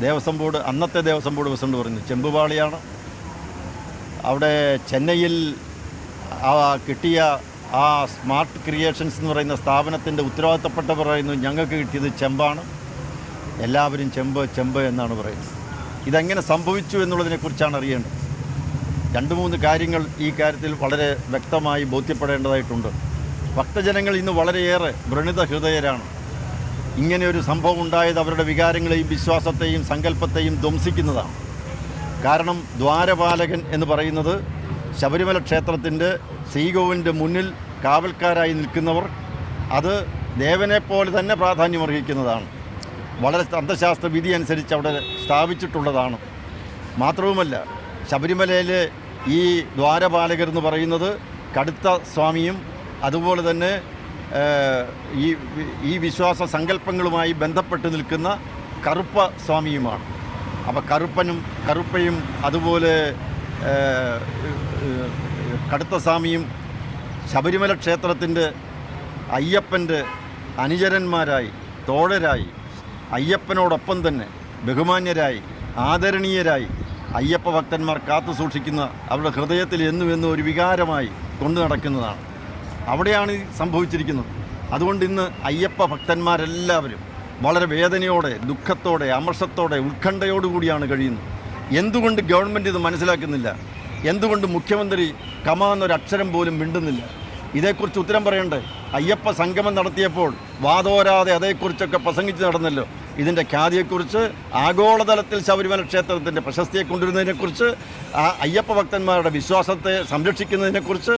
Devaswom board അന്നത്തെ Devaswom board president പറഞ്ഞു ചെമ്പുപാളിയാണ്. അവിടെ ചെന്നൈയിൽ ആ കിട്ടിയ ആ സ്മാർട്ട് ക്രിയേഷൻസ് എന്ന് പറയുന്ന സ്ഥാപനത്തിന്റെ ഉത്തരവാദിത്തപ്പെട്ട പറയുന്നു ഞങ്ങൾക്ക് കിട്ടിയത് ചെമ്പാണ്. എല്ലാവരും ചെമ്പ് ചെമ്പ് എന്നാണ് പറയുന്നത്. ഇതെങ്ങനെ സംഭവിച്ചു എന്നുള്ളതിനെക്കുറിച്ചാണ് അറിയേണ്ടത്. രണ്ട് മൂന്ന് കാര്യങ്ങൾ ഈ കാര്യത്തിൽ വളരെ വ്യക്തമായി ബോധ്യപ്പെടേണ്ടതായിട്ടുണ്ട്. ഭക്തജനങ്ങൾ ഇന്ന് വളരെയേറെ വ്രണിത ഹൃദയരാണ്. ഇങ്ങനെ ഒരു സംഭവം ഉണ്ടായത് അവരുടെ വികാരങ്ങളെയും വിശ്വാസത്തെയും സങ്കല്പത്തെയും ധ്വംസിക്കുന്നതാണ്. കാരണം ദ്വാരപാലകൻ എന്ന് പറയുന്നത് ശബരിമല ക്ഷേത്രത്തിന്റെ ശ്രീകോവിന്റെ മുന്നിൽ കാവൽക്കാരായി നിൽക്കുന്നവർ അത് ദേവനെപ്പോലെ പോലെ തന്നെ പ്രാധാന്യമർഹിക്കുന്നതാണ്. വളരെ തന്ത്രശാസ്ത്ര വിധി അനുസരിച്ച് അവിടെ സ്ഥാപിച്ചിട്ടുള്ളതാണ്. മാത്രവുമല്ല ശബരിമലയിലെ ഈ ദ്വാരപാലകർ എന്ന് പറയുന്നത് കടുത്ത സ്വാമിയും അതുപോലെ തന്നെ ഈ ഈ വിശ്വാസ സങ്കല്പങ്ങളുമായി ബന്ധപ്പെട്ട് നിൽക്കുന്ന കറുപ്പ സ്വാമിയുമാണ്. അപ്പോൾ കറുപ്പനും കറുപ്പയും അതുപോലെ കടുത്ത സ്വാമിയും ശബരിമല ക്ഷേത്രത്തിന്റെ അയ്യപ്പന്റെ അനുചരന്മാരായി തോഴരായി അയ്യപ്പനോടൊപ്പം തന്നെ ബഹുമാന്യരായി ആദരണീയരായി അയ്യപ്പ ഭക്തന്മാർ കാത്തു സൂക്ഷിക്കുന്ന അവരുടെ ഹൃദയത്തിൽ എന്നും എന്നും ഒരു വികാരമായി കൊണ്ടു നടക്കുന്നതാണ്. അവിടെയാണ് സംഭവിച്ചിരിക്കുന്നത്. അതുകൊണ്ട് ഇന്ന് അയ്യപ്പ ഭക്തന്മാരെല്ലാവരും വളരെ വേദനയോടെ ദുഃഖത്തോടെ അമർഷത്തോടെ ഉത്കണ്ഠയോടുകൂടിയാണ് കഴിയുന്നത്. എന്തുകൊണ്ട് ഗവൺമെന്റ് ഇത് മനസ്സിലാക്കുന്നില്ല? എന്തുകൊണ്ട് മുഖ്യമന്ത്രി കമ എന്നൊരക്ഷരം പോലും മിണ്ടുന്നില്ല? ഇതേക്കുറിച്ച് ഉത്തരം പറയണ്ടേ? അയ്യപ്പ സംഗമം നടത്തിയപ്പോൾ വാതോരാതെ അതേക്കുറിച്ചൊക്കെ പ്രസംഗിച്ച് നടന്നല്ലോ. ഇതിന്റെ ഖ്യാതിയെക്കുറിച്ച് ആഗോളതലത്തിൽ ശബരിമല ക്ഷേത്രത്തിന്റെ പ്രശസ്തിയെ കൊണ്ടുവരുന്നതിനെക്കുറിച്ച് ആ അയ്യപ്പ ഭക്തന്മാരുടെ വിശ്വാസത്തെ സംരക്ഷിക്കുന്നതിനെക്കുറിച്ച്